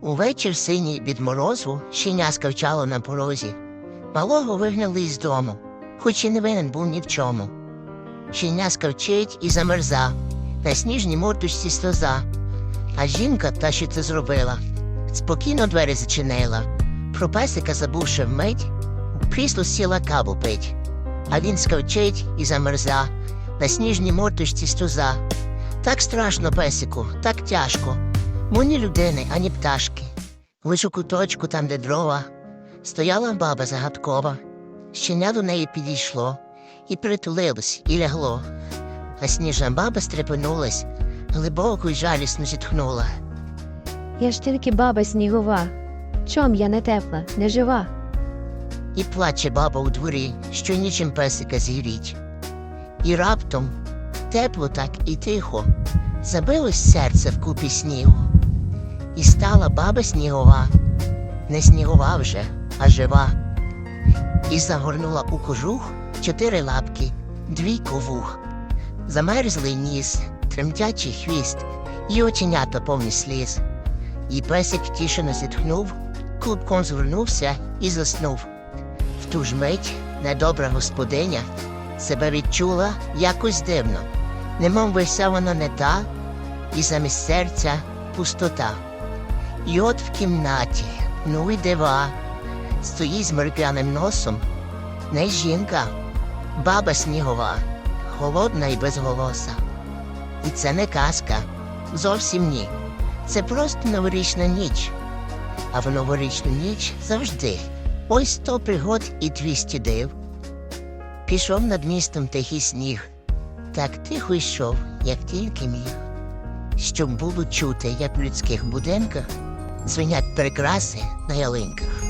Увечір синій від морозу щеня скавчало на порозі. Малого вигнали із дому, хоч і не винен був ні в чому. Щеня скавчить і замерза, на сніжній морточці сльоза. А жінка, та що це зробила, спокійно двері зачинила. Про песика забувши вмить, у крісло сіла каву пить. А він скавчить і замерза, на сніжній морточці сльоза. Так страшно, песику, так тяжко. Мо ні людини, ані пташки. Лиш у куточку, там, де дрова, стояла баба загадкова. Щеня до неї підійшло, і притулилось, і лягло. А сніжна баба стрепенулась, глибоко й жалісно зітхнула. Я ж тільки баба снігова. Чом я не тепла, не жива? І плаче баба у дворі, що нічим песика зігріть. І раптом тепло так і тихо, забилось серце в купі снігу. І стала баба снігова, не снігова вже, а жива. І загорнула у кожух чотири лапки, двійко вух. Замерзлий ніс, тремтячий хвіст, і оченята повні сліз. І песик втішено зітхнув, клубком звернувся і заснув. В ту ж мить недобра господиня себе відчула якось дивно, немов би вся вона не та, і замість серця пустота. І от в кімнаті, ну і дива, стоїть з морп'яним носом, не жінка, баба снігова, холодна і безголоса. І це не казка, зовсім ні. Це просто новорічна ніч. А в новорічну ніч завжди ось сто пригод і двісті див. Пішов над містом тихий сніг, так тихо йшов, як тільки міг. Щоб було чути, як в людських будинках дзвенять прикраси на ялинках.